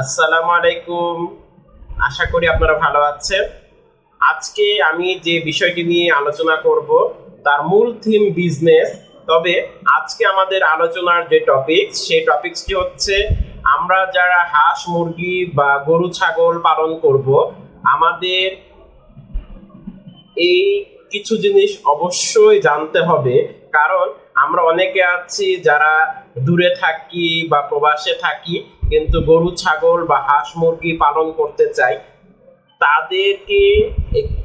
আসসালামু আলাইকুম। আশা করি আপনারা ভালো আছেন। আজকে আমি যে বিষয়টি নিয়ে আলোচনা করব, তার মূল থিম বিজনেস তবে আজকে আমাদের আলোচনার যে টপিক সেই টপিকসটি হচ্ছে, আমরা যারা হাঁস, মুরগি বা গরু, ছাগল পালন করব, আমাদের এই কিছু জিনিস অবশ্যই জানতে হবে। কারণ আমরা অনেকে আছি যারা দূরে থাকি বা প্রবাসে থাকি কিন্তু গরু, ছাগল বা হাঁস মুরগি পালন করতে চাই, তাদেরকে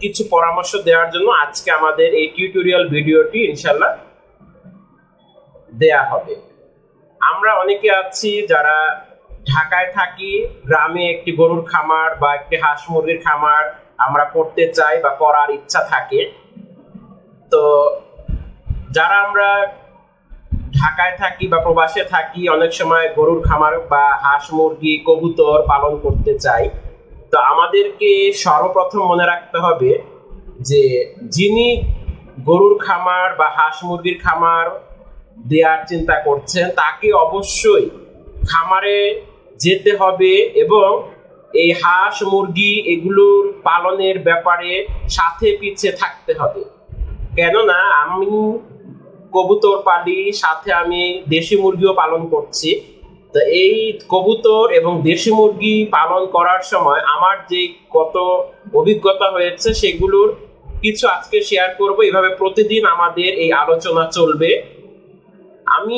কিছু পরামর্শ দেওয়ার জন্য আজকে আমাদের এই টিউটোরিয়াল ভিডিওটি ইনশাল্লাহ দেয়া হবে। আমরা অনেকে আছি যারা ঢাকায় থাকি, গ্রামে একটি গরুর খামার বা একটি হাঁস মুরগির খামার আমরা করতে চাই বা করার ইচ্ছা থাকে। তো যারা আমরা ঢাকায় থাকি বা প্রবাসে থাকি, অনেক সময় গরুর খামার বা হাঁস, মুরগি, কবুতর পালন করতে চাই। তো আমাদেরকে সর্বপ্রথম মনে রাখতে হবে যে, যিনি গরুর খামার বা হাঁস, মুরগির খামার দেওয়ার চিন্তা করছেন, তাকে অবশ্যই খামারে যেতে হবে এবং এই হাঁস, মুরগি এগুলোর পালনের ব্যাপারে সাথে পিছিয়ে থাকতে হবে। কেননা আমি কবুতর পালি সাথে আমি দেশি মুরগিও পালন করছি। তো এই কবুতর এবং দেশি মুরগি পালন করার সময় আমার যে কত অভিজ্ঞতা হয়েছে সেগুলোর কিছু আজকে শেয়ার করব। এভাবে প্রতিদিন আমাদের এই আলোচনা চলবে। আমি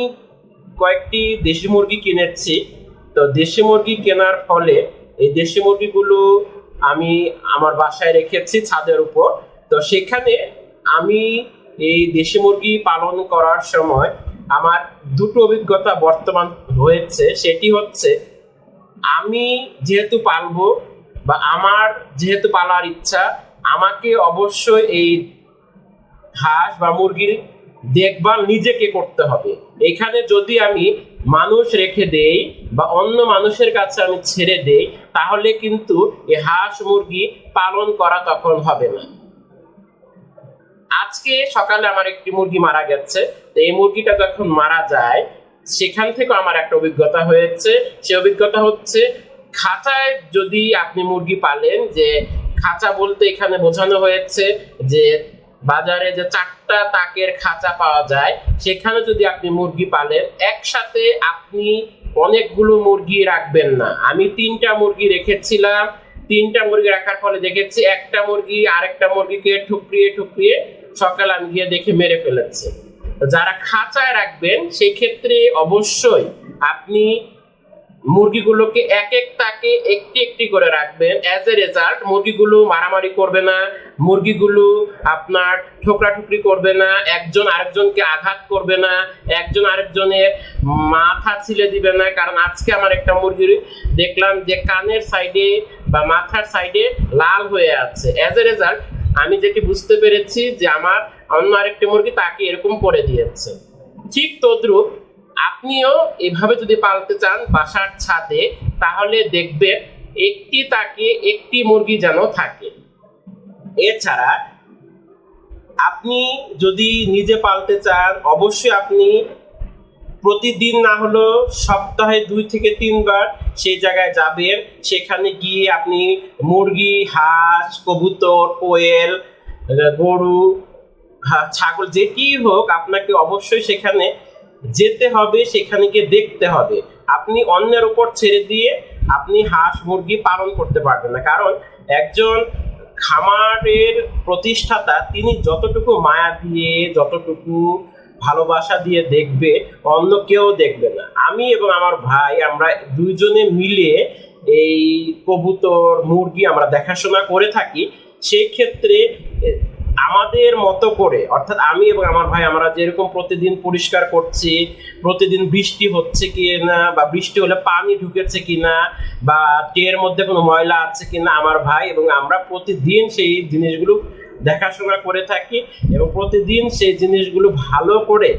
কয়েকটি দেশি মুরগি কিনেছি। তো দেশি মুরগি কেনার ফলে এই দেশি মুরগিগুলো আমি আমার বাসায় রেখেছি ছাদের উপর। তো সেখানে আমি এই দেশি মুরগি পালন করার সময় আমার দুটো অভিজ্ঞতা বর্তমান হয়েছে। সেটি হচ্ছে, আমি যেহেতু পালবো বা আমার যেহেতু পালার ইচ্ছা, আমাকে অবশ্যই এই হাঁস বা মুরগির দেখভাল নিজেকে করতে হবে। এখানে যদি আমি মানুষ রেখে দেই বা অন্য মানুষের কাছে আমি ছেড়ে দেই, তাহলে কিন্তু এই হাঁস মুরগি পালন করা তখন হবে না। আজকে সকালে আমার একটি মুরগি মারা গেছে। তো এই মুরগিটা যখন মারা যায়, সেখান থেকে আমার একটা অভিজ্ঞতা হয়েছে। সে অভিজ্ঞতা হচ্ছে, খাঁচায় যদি আপনি মুরগি পালেন, যে খাঁচা বলতে এখানে বোঝানো হয়েছে যে বাজারে যে চারটা তাকের খাঁচা পাওয়া যায়, সেখানে যদি আপনি মুরগি পালেন, একসাথে আপনি অনেকগুলো মুরগি রাখবেন না। আমি তিনটা মুরগি রেখেছিলাম। তিনটা মুরগি রাখার ফলে দেখেছি, একটা মুরগি আরেকটা মুরগিকে ঠুকরিয়ে ঠুকরিয়ে সকালে আমি গিয়ে দেখে মেরে ফেলেছে। যারা খাঁচায় রাখবেন সেই ক্ষেত্রে অবশ্যই আপনি মুরগিগুলোকে এক এক তাকে একটি একটি করে রাখবেন। অ্যাজ এ রেজাল্ট মুরগিগুলো মারামারি করবে না, মুরগিগুলো আপনার ঠোকরা ঠুকরি করবে না, একজন আরেকজনকে আঘাত করবে না, একজন আরেকজনের মাথা ছিলে দিবে না। কারণ আজকে আমার একটা মুরগি দেখলাম যে কানের সাইডে বা মাথার সাইডে লাল হয়ে আছে। অ্যাজ এ রেজাল্ট আমি যেটি বুঝতে পেরেছি যে আমার অন্য আরেকটি মুরগি তাকে এরকম করে দিয়েছে। ঠিক তদ্রুপ আপনিও এভাবে যদি পালতে চান বাসার ছাদে, তাহলে দেখবেন একটি তাকে একটি মুরগি যেন থাকে। এছাড়া আপনি যদি নিজে পালতে চান, অবশ্যই আপনি প্রতিদিন না হলেও সপ্তাহে দুই থেকে তিনবার সেই জায়গায় যাবেন। সেখানে গিয়ে আপনি মুরগি, হাঁস, কবুতর, কোয়েল, গরু ছাগল যেটি হোক আপনাকে অবশ্যই সেখানে যেতে হবে, সেখানে গিয়ে দেখতে হবে। আপনি অন্যের উপর ছেড়ে দিয়ে আপনি হাঁস, মুরগি পালন করতে পারবেন না। কারণ একজন খামারের প্রতিষ্ঠাতা, তিনি যতটুকু মায়া দিয়ে, যতটুকু ভালোবাসা দিয়ে দেখবে, অন্য কেউ দেখবে না। আমি এবং আমার ভাই, আমরা দুইজনে মিলে এই কবুতর, মুরগি আমরা দেখাশোনা করে থাকি। সেই ক্ষেত্রে আমাদের মতো করে, অর্থাৎ আমি এবং আমার ভাই, আমরা যেরকম প্রতিদিন পরিষ্কার করছি, প্রতিদিন বৃষ্টি হচ্ছে কি না বা বৃষ্টি হলে পানি ঢুকেছে কি না বা টের মধ্যে কোনো ময়লা আছে কি না আমার ভাই এবং আমরা প্রতিদিন সেই জিনিসগুলো দেখাশোনা করে থাকি এবং প্রতিদিন সেই জিনিসগুলো ভালো করে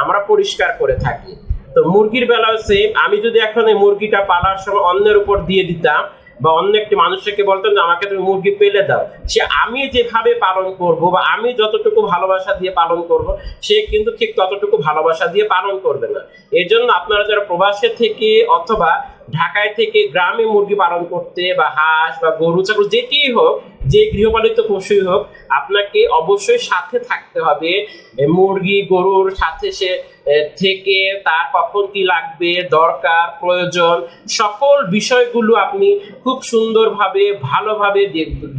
আমরা পরিষ্কার করে থাকি। তো মুরগির বেলাও সেম আমি যদি এখন এই মুরগিটা পালার সময় অন্যের উপর দিয়ে দিতাম বা অন্য একটি মানুষকে বলতাম যে, আমাকে তুমি মুরগি পেলে দাও। সে আমি যেভাবে পালন করব বা আমি যতটুকু ভালোবাসা দিয়ে পালন করব, সে কিন্তু ঠিক ততটুকু ভালোবাসা দিয়ে পালন করবে না। এর জন্য আপনারা যারা প্রবাসে থেকে অথবা ঢাকায় থেকে গ্রামে মুরগি পালন করতে বা হাঁস বা গরু, ছাগল, যেটিই হোক যে গৃহপালিত পশুই হোক, আপনাকে অবশ্যই সাথে থাকতে হবে। মুরগি, গরুর সাথে সে থেকে তার কখন কি লাগবে, দরকার, প্রয়োজন, সকল বিষয়গুলো আপনি খুব সুন্দরভাবে, ভালোভাবে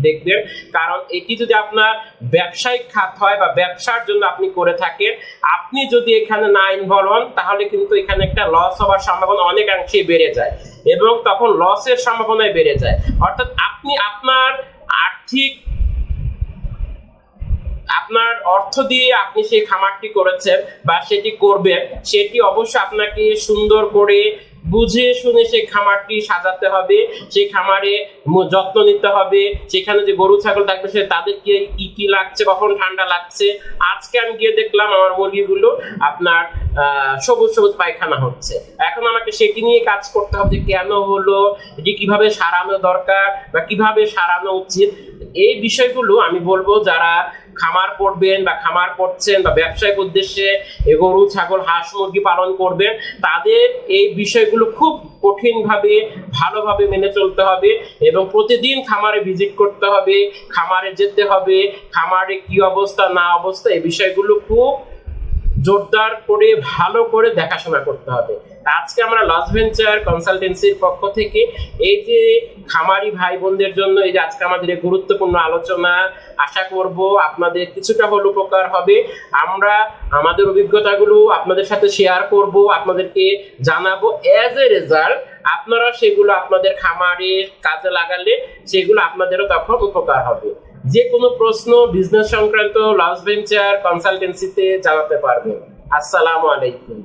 দেখবেন। কারণ এটি যদি আপনার ব্যবসায়িক খাত হয় বা ব্যবসার জন্য আপনি করে থাকেন, আপনি যদি এখানে না ইনভলভ হন, তাহলে কিন্তু এখানে একটা লস হওয়ার সম্ভাবনা অনেকাংশে বেড়ে যায় এবং তখন লসের সম্ভাবনায় বেড়ে যায়। অর্থাৎ আপনি আপনার আর্থিক আপনার অর্থ দিয়ে আপনি সেই খামারটি করেছেন বা সেটি করবেন, সেটি অবশ্যই আপনাকে সুন্দর করে বুঝে শুনে সেই খামারটি সাজাতে হবে, সেই খামারে যত্ন নিতে হবে, সেখানে যে গরু, ছাগল থাকবে সে তাদেরকে কি কি লাগছে, কখন ঠান্ডা লাগছে, আজকে আমি গিয়ে দেখলাম আমার মুরগিগুলো আপনার সবুজ সবুজ পায়খানা হচ্ছে। এখন আমাকে সেটি নিয়ে কাজ করতে হবে যে কেন হলো, এটি কীভাবে সারানো দরকার বা কীভাবে সারানো উচিত। এই বিষয়গুলো আমি বলব যারা খামার করবেন বা খামার করছেন বা ব্যবসায়িক উদ্দেশ্যে গরু, ছাগল, হাঁস, মুরগি পালন করবেন, তাদের এই বিষয়গুলো খুব কঠিনভাবে, ভালোভাবে মেনে চলতে হবে এবং প্রতিদিন খামারে ভিজিট করতে হবে, খামারে যেতে হবে, খামারে কি অবস্থা, না অবস্থা, এই বিষয়গুলো খুব জোরদার করে, ভালো করে দেখাশোনা করতে হবে। আজকে আমরা লস ভেঞ্চার কনসালটেন্সির পক্ষ থেকে এই যে খামারি ভাই বোনদের জন্য এই যে আজকে আমাদের গুরুত্বপূর্ণ আলোচনা আশা করব আপনাদের কিছুটা হল উপকার হবে। আমরা আমাদের অভিজ্ঞতাগুলো আপনাদের সাথে শেয়ার করব, আপনাদেরকে জানাব অ্যাজ এ রেজাল্ট আপনারা সেগুলো আপনাদের খামারে কাজে লাগালে সেগুলো আপনাদেরও তখন উপকার হবে। যে কোনো প্রশ্ন বিজনেস সংক্রান্ত লস ভেঞ্চার কনসালটেন্সিতে জানাতে পারবেন। আসসালামু আলাইকুম।